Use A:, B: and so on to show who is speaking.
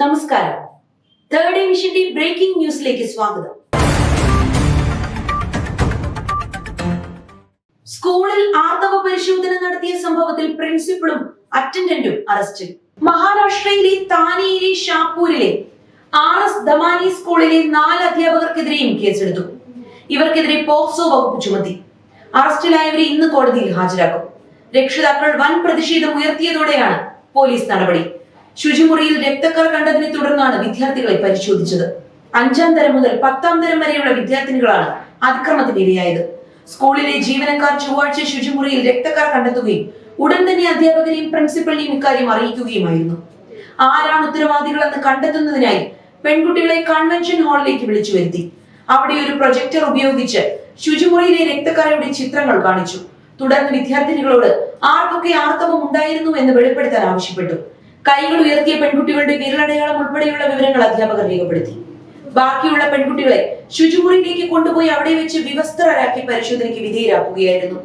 A: നമസ്കാരം. Third വിഷന്റെ breaking ന്യൂസിലേക്ക് സ്വാഗതം. സ്കൂളിൽ ആർത്തവ പരിശോധന നടത്തിയ സംഭവത്തിൽ പ്രിൻസിപ്പളും അറ്റൻഡന്റും അറസ്റ്റിൽ മഹാരാഷ്ട്രയിലെ താനെയിലെ ഷാപ്പൂരിലെ ആർ എസ് ദമാനി സ്കൂളിലെ നാല് അധ്യാപകർക്കെതിരെയും കേസെടുത്തു. ഇവർക്കെതിരെ പോക്സോ വകുപ്പ് ചുമത്തി. അറസ്റ്റിലായവരെ ഇന്ന് കോടതിയിൽ ഹാജരാക്കും. രക്ഷിതാക്കൾ വൻ പ്രതിഷേധം ഉയർത്തിയതോടെയാണ് പോലീസ് നടപടി. ശുചിമുറിയിൽ രക്തക്കറ കണ്ടതിനെ തുടർന്നാണ് വിദ്യാർത്ഥികളെ പരിശോധിച്ചത്. അഞ്ചാം തരം മുതൽ പത്താം തരം വരെയുള്ള വിദ്യാർത്ഥിനികളാണ് അതിക്രമത്തിന് ഇരയായത്. സ്കൂളിലെ ജീവനക്കാർ ചൊവ്വാഴ്ച ശുചിമുറിയിൽ രക്തക്കറ കണ്ടെത്തുകയും ഉടൻ തന്നെ അധ്യാപകരെയും പ്രിൻസിപ്പളിനെയും ഇക്കാര്യം അറിയിക്കുകയുമായിരുന്നു. ആരാണ് ഉത്തരവാദികളെന്ന് കണ്ടെത്തുന്നതിനായി പെൺകുട്ടികളെ കൺവെൻഷൻ ഹാളിലേക്ക് വിളിച്ചു വരുത്തി. അവിടെ ഒരു പ്രൊജക്ടർ ഉപയോഗിച്ച് ശുചിമുറിയിലെ രക്തക്കറയുടെ ചിത്രങ്ങൾ കാണിച്ചു. തുടർന്ന് വിദ്യാർത്ഥിനികളോട് ആർക്കൊക്കെ ആർത്തവം ഉണ്ടായിരുന്നു എന്ന് വെളിപ്പെടുത്താൻ ആവശ്യപ്പെട്ടു. കൈകൾ ഉയർത്തിയ പെൺകുട്ടികളുടെ വിരലടയാളം ഉൾപ്പെടെയുള്ള വിവരങ്ങൾ അധ്യാപകർ രേഖപ്പെടുത്തി. ബാക്കിയുള്ള പെൺകുട്ടികളെ ശുചിമുറിയിലേക്ക് കൊണ്ടുപോയി അവിടെ വെച്ച് വിവസ്ത്രരാക്കി പരിശോധനയ്ക്ക് വിധേയരാക്കുകയായിരുന്നു.